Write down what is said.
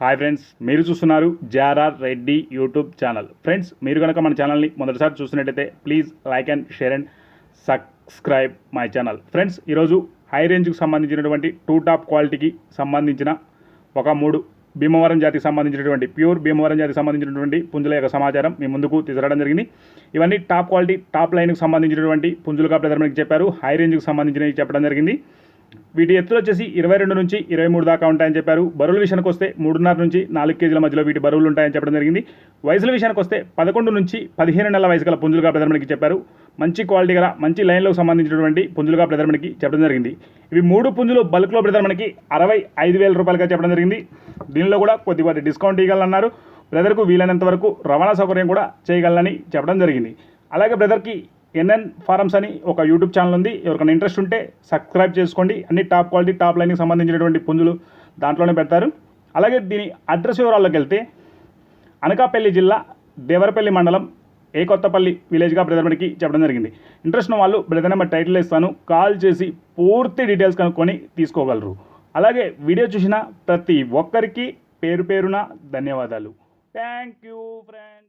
Hi friends మీరు చూస్తున్నారు జారార్ రెడ్డి యూట్యూబ్ ఛానల్ ఫ్రెండ్స్ మీరు కనుక మన ఛానల్ని మొదటిసారి చూసినట్టయితే please like and share and subscribe my channel friends ఈరోజు హై రేంజ్కి సంబంధించినటువంటి టూ టాప్ క్వాలిటీకి సంబంధించిన ఒక మూడు భీమవరం జాతికి సంబంధించినటువంటి ప్యూర్ భీమవరం జాతికి సంబంధించినటువంటి పుంజుల యొక్క సమాచారం మీ ముందుకు తీసుకురావడం జరిగింది. ఇవన్నీ టాప్ క్వాలిటీ టాప్ లైన్కి సంబంధించినటువంటి పుంజులుగా ప్రధాన చెప్పారు. హై రేంజ్కి సంబంధించినవి చెప్పడం జరిగింది. వీటి ఎత్తులు వచ్చేసి ఇరవై రెండు నుంచి ఇరవై మూడు దాకా ఉంటాయని చెప్పారు. బరువుల విషయానికి వస్తే మూడున్నర నుంచి నాలుగు కేజీల మధ్యలో వీటి బరువులు ఉంటాయని చెప్పడం జరిగింది. వయసుల విషయానికి వస్తే పదకొండు నుంచి పదిహేను నెలల వయసు గల పుంజులుగా ప్రధానమంత్రికి చెప్పారు. మంచి క్వాలిటీ గల మంచి లైన్లకు సంబంధించినటువంటి పుంజులుగా ప్రధానమంత్రికి చెప్పడం జరిగింది. ఇవి మూడు పుంజులు బల్క్లో ప్రధానమంత్రికి అరవై ఐదు వేల రూపాయలుగా చెప్పడం జరిగింది. దీనిలో కూడా కొద్దిపాటి డిస్కౌంట్ ఇవ్వాలన్నారు. బ్రదర్కు వీలైనంత వరకు రవాణా సౌకర్యం కూడా చేయగలనని చెప్పడం జరిగింది. అలాగే బ్రదర్కి ఎన్ఎన్ ఫారమ్స్ అని ఒక యూట్యూబ్ ఛానల్ ఉంది. ఎవరికైనా ఇంట్రెస్ట్ ఉంటే సబ్స్క్రైబ్ చేసుకోండి. అన్ని టాప్ క్వాలిటీ టాప్ లైన్కి సంబంధించినటువంటి పుంజులు దాంట్లోనే పెడతారు. అలాగే దీని అడ్రస్ వివరాల్లోకి వెళ్తే అనకాపల్లి జిల్లా దేవరపల్లి మండలం ఏ కొత్తపల్లి విలేజ్గా బ్రదర్ మనకి చెప్పడం జరిగింది. ఇంట్రెస్ట్ ఉన్న వాళ్ళు బ్రదర్ నెంబర్ టైటిల్ ఇస్తాను. కాల్ చేసి పూర్తి డీటెయిల్స్ కనుక్కొని తీసుకోగలరు. అలాగే వీడియో చూసిన ప్రతి ఒక్కరికి పేరు పేరున ధన్యవాదాలు. Thank you friends.